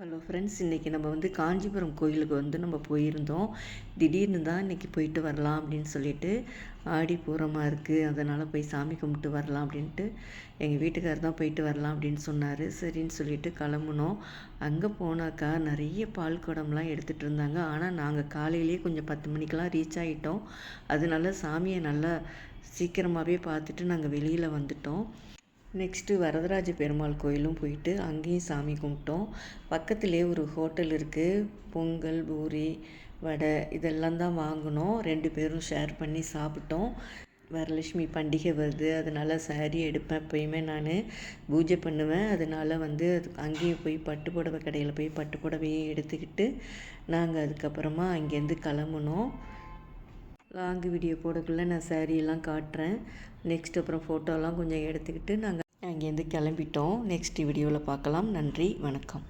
Hello friends இன்றைக்கி நம்ம வந்து காஞ்சிபுரம் கோயிலுக்கு வந்து நம்ம போயிருந்தோம். திடீர்னு தான் இன்றைக்கி போயிட்டு வரலாம் அப்படின்னு சொல்லிட்டு ஆடி பூரமாக இருக்குது அதனால் போய் சாமி கும்பிட்டு வரலாம் அப்படின்ட்டு எங்கள் வீட்டுக்காரர் தான் போயிட்டு வரலாம் அப்படின்னு சொன்னார். சரின்னு சொல்லிட்டு கிளம்புனோம். அங்கே போனாக்கா நிறைய பால் குடம்லாம் எடுத்துகிட்டு இருந்தாங்க. ஆனால் நாங்கள் காலையிலேயே கொஞ்சம் பத்து மணிக்கெலாம் ரீச் ஆகிட்டோம் அதனால சாமியை நல்லா சீக்கிரமாகவே பார்த்துட்டு நாங்கள் வெளியில் வந்துட்டோம். நெக்ஸ்ட்டு வரதராஜ பெருமாள் கோயிலும் போயிட்டு அங்கேயும் சாமி கும்பிட்டோம். பக்கத்துலேயே ஒரு ஹோட்டல் இருக்குது பொங்கல் பூரி வடை இதெல்லாம் தான் வாங்கினோம். ரெண்டு பேரும் ஷேர் பண்ணி சாப்பிட்டோம். வரலட்சுமி பண்டிகை வருது. அதனால் சாரீ எடுப்பேன் எப்பயுமே நான். பூஜை பண்ணுவேன். அதனால் வந்து அது அங்கேயும் போய் பட்டு புடவை கடையில் போய் பட்டு புடவையும் எடுத்துக்கிட்டு நாங்கள் அதுக்கப்புறமா அங்கேருந்து கிளம்புனோம். லாங் வீடியோ போடக்குள்ளே நான் சாரியெல்லாம் காட்டுறேன். நெக்ஸ்ட் அப்புறம் ஃபோட்டோலாம் கொஞ்சம் எடுத்துக்கிட்டு நாங்கள் அங்கேருந்து கிளம்பிட்டோம். நெக்ஸ்ட் வீடியோவில் பார்க்கலாம். நன்றி. வணக்கம்.